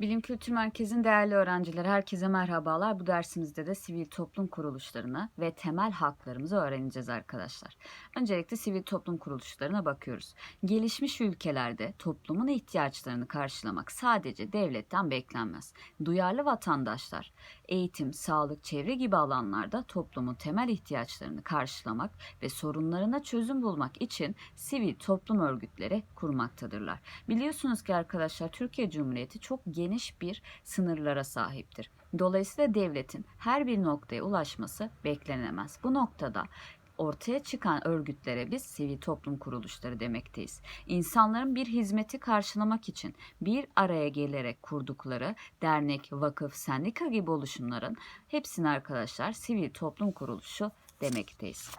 Bilim Kültür Merkezi'nin değerli öğrencileri herkese merhabalar. Bu dersimizde de sivil toplum kuruluşlarını ve temel haklarımızı öğreneceğiz arkadaşlar. Öncelikle sivil toplum kuruluşlarına bakıyoruz. Gelişmiş ülkelerde toplumun ihtiyaçlarını karşılamak sadece devletten beklenmez. Duyarlı vatandaşlar eğitim, sağlık, çevre gibi alanlarda toplumun temel ihtiyaçlarını karşılamak ve sorunlarına çözüm bulmak için sivil toplum örgütleri kurmaktadırlar. Biliyorsunuz ki arkadaşlar Türkiye Cumhuriyeti çok geniş bir sınırlara sahiptir. Dolayısıyla devletin her bir noktaya ulaşması beklenemez. Bu noktada ortaya çıkan örgütlere biz sivil toplum kuruluşları demekteyiz. İnsanların bir hizmeti karşılamak için bir araya gelerek kurdukları dernek, vakıf, sendika gibi oluşumların hepsini arkadaşlar sivil toplum kuruluşu demekteyiz.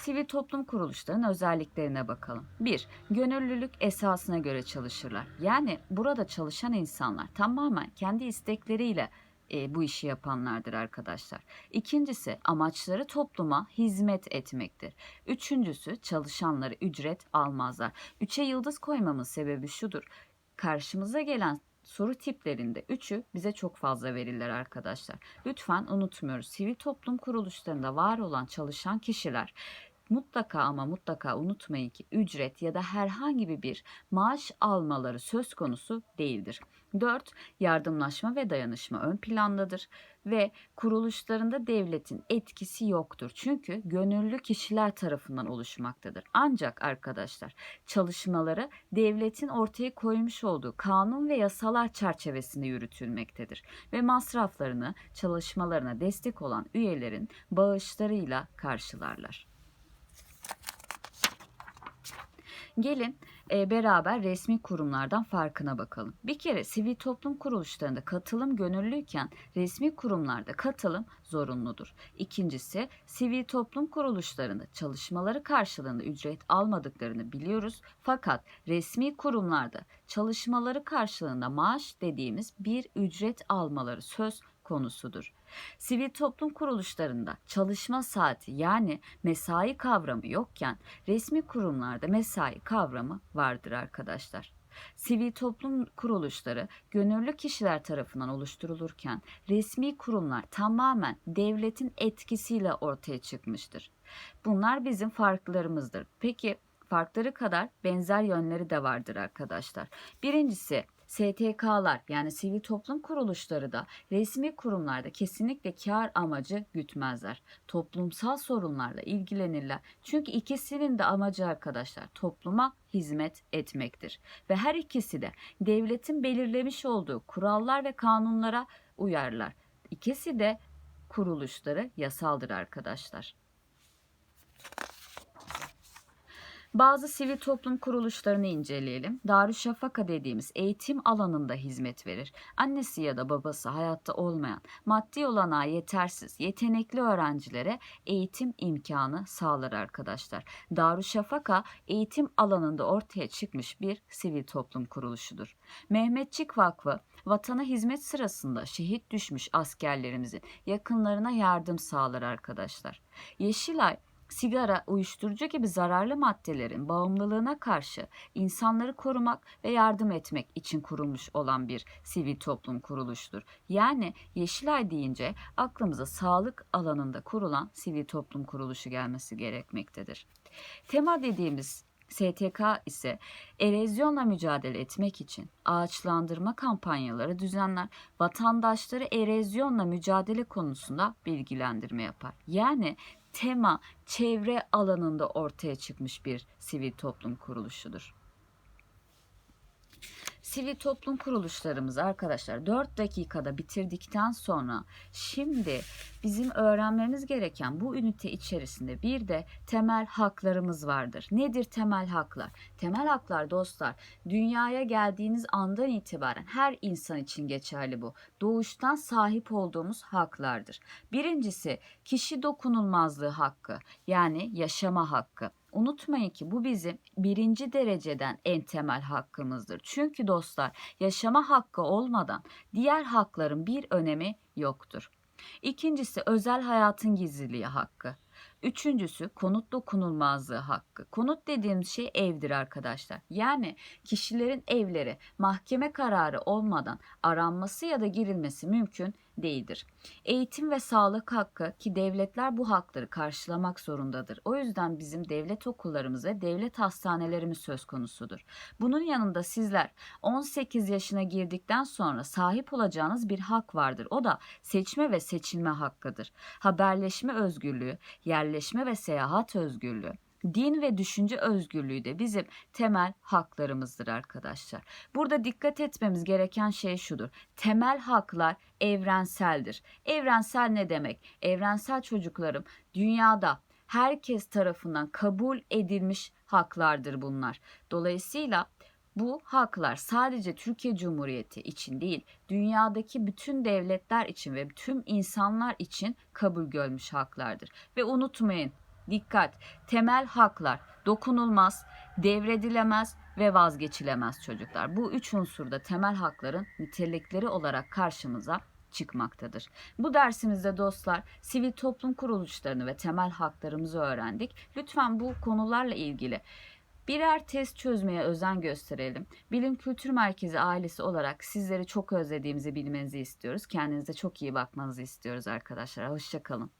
Sivil toplum kuruluşlarının özelliklerine bakalım. 1. Gönüllülük esasına göre çalışırlar. Yani burada çalışan insanlar tamamen kendi istekleriyle e, bu işi yapanlardır arkadaşlar. İkincisi amaçları topluma hizmet etmektir. Üçüncüsü çalışanları ücret almazlar. Üçe yıldız koymamın sebebi şudur. Karşımıza gelen soru tiplerinde üçü bize çok fazla verirler arkadaşlar. Lütfen unutmuyoruz. Sivil toplum kuruluşlarında var olan çalışan kişiler mutlaka ama mutlaka unutmayın ki ücret ya da herhangi bir maaş almaları söz konusu değildir. 4. Yardımlaşma ve dayanışma ön plandadır ve kuruluşlarında devletin etkisi yoktur. Çünkü gönüllü kişiler tarafından oluşmaktadır. Ancak arkadaşlar çalışmaları devletin ortaya koymuş olduğu kanun ve yasalar çerçevesinde yürütülmektedir ve masraflarını çalışmalarına destek olan üyelerin bağışlarıyla karşılarlar. Gelin e, beraber resmi kurumlardan farkına bakalım. Bir kere sivil toplum kuruluşlarında katılım gönüllüyken resmi kurumlarda katılım zorunludur. İkincisi sivil toplum kuruluşlarında çalışmaları karşılığında ücret almadıklarını biliyoruz. Fakat resmi kurumlarda çalışmaları karşılığında maaş dediğimiz bir ücret almaları söz konusudur. Sivil toplum kuruluşlarında çalışma saati yani mesai kavramı yokken resmi kurumlarda mesai kavramı vardır arkadaşlar. Sivil toplum kuruluşları gönüllü kişiler tarafından oluşturulurken resmi kurumlar tamamen devletin etkisiyle ortaya çıkmıştır. Bunlar bizim farklarımızdır. Peki farkları kadar benzer yönleri de vardır arkadaşlar. Birincisi STK'lar yani sivil toplum kuruluşları da resmi kurumlarda kesinlikle kar amacı gütmezler. Toplumsal sorunlarla ilgilenirler. Çünkü ikisinin de amacı arkadaşlar topluma hizmet etmektir. Ve her ikisi de devletin belirlemiş olduğu kurallar ve kanunlara uyarlar. İkisi de kuruluşları yasaldır arkadaşlar. Bazı sivil toplum kuruluşlarını inceleyelim. Darüşşafaka dediğimiz eğitim alanında hizmet verir. Annesi ya da babası hayatta olmayan, maddi olanağı yetersiz, yetenekli öğrencilere eğitim imkanı sağlar arkadaşlar. Darüşşafaka eğitim alanında ortaya çıkmış bir sivil toplum kuruluşudur. Mehmetçik Vakfı vatana hizmet sırasında şehit düşmüş askerlerimizin yakınlarına yardım sağlar arkadaşlar. Yeşilay sigara, uyuşturucu gibi zararlı maddelerin bağımlılığına karşı insanları korumak ve yardım etmek için kurulmuş olan bir sivil toplum kuruluştur. Yani Yeşilay deyince aklımıza sağlık alanında kurulan sivil toplum kuruluşu gelmesi gerekmektedir. Tema dediğimiz STK ise erozyonla mücadele etmek için ağaçlandırma kampanyaları düzenler, vatandaşları erozyonla mücadele konusunda bilgilendirme yapar. Yani tema çevre alanında ortaya çıkmış bir sivil toplum kuruluşudur. Sivil toplum kuruluşlarımız arkadaşlar 4 dakikada bitirdikten sonra şimdi bizim öğrenmemiz gereken bu ünite içerisinde bir de temel haklarımız vardır. Nedir temel haklar? Temel haklar dostlar dünyaya geldiğiniz andan itibaren her insan için geçerli bu. Doğuştan sahip olduğumuz haklardır. Birincisi kişi dokunulmazlığı hakkı yani yaşama hakkı. Unutmayın ki bu bizim birinci dereceden en temel hakkımızdır. Çünkü dostlar yaşama hakkı olmadan diğer hakların bir önemi yoktur. İkincisi özel hayatın gizliliği hakkı. Üçüncüsü konut dokunulmazlığı hakkı. Konut dediğimiz şey evdir arkadaşlar. Yani kişilerin evleri mahkeme kararı olmadan aranması ya da girilmesi mümkün değildir. Eğitim ve sağlık hakkı ki devletler bu hakları karşılamak zorundadır. O yüzden bizim devlet okullarımız ve devlet hastanelerimiz söz konusudur. Bunun yanında sizler 18 yaşına girdikten sonra sahip olacağınız bir hak vardır. O da seçme ve seçilme hakkıdır. Haberleşme özgürlüğü, yerleşme ve seyahat özgürlüğü, din ve düşünce özgürlüğü de bizim temel haklarımızdır arkadaşlar. Burada dikkat etmemiz gereken şey şudur. Temel haklar evrenseldir. Evrensel ne demek? Evrensel çocuklarım dünyada herkes tarafından kabul edilmiş haklardır bunlar. Dolayısıyla bu haklar sadece Türkiye Cumhuriyeti için değil, dünyadaki bütün devletler için ve tüm insanlar için kabul görmüş haklardır. Ve unutmayın, dikkat, temel haklar dokunulmaz, devredilemez ve vazgeçilemez çocuklar. Bu üç unsurda temel hakların nitelikleri olarak karşımıza çıkmaktadır. Bu dersimizde dostlar sivil toplum kuruluşlarını ve temel haklarımızı öğrendik. Lütfen bu konularla ilgili birer test çözmeye özen gösterelim. Bilim Kültür Merkezi ailesi olarak sizleri çok özlediğimizi bilmenizi istiyoruz. Kendinize çok iyi bakmanızı istiyoruz arkadaşlar. Hoşçakalın.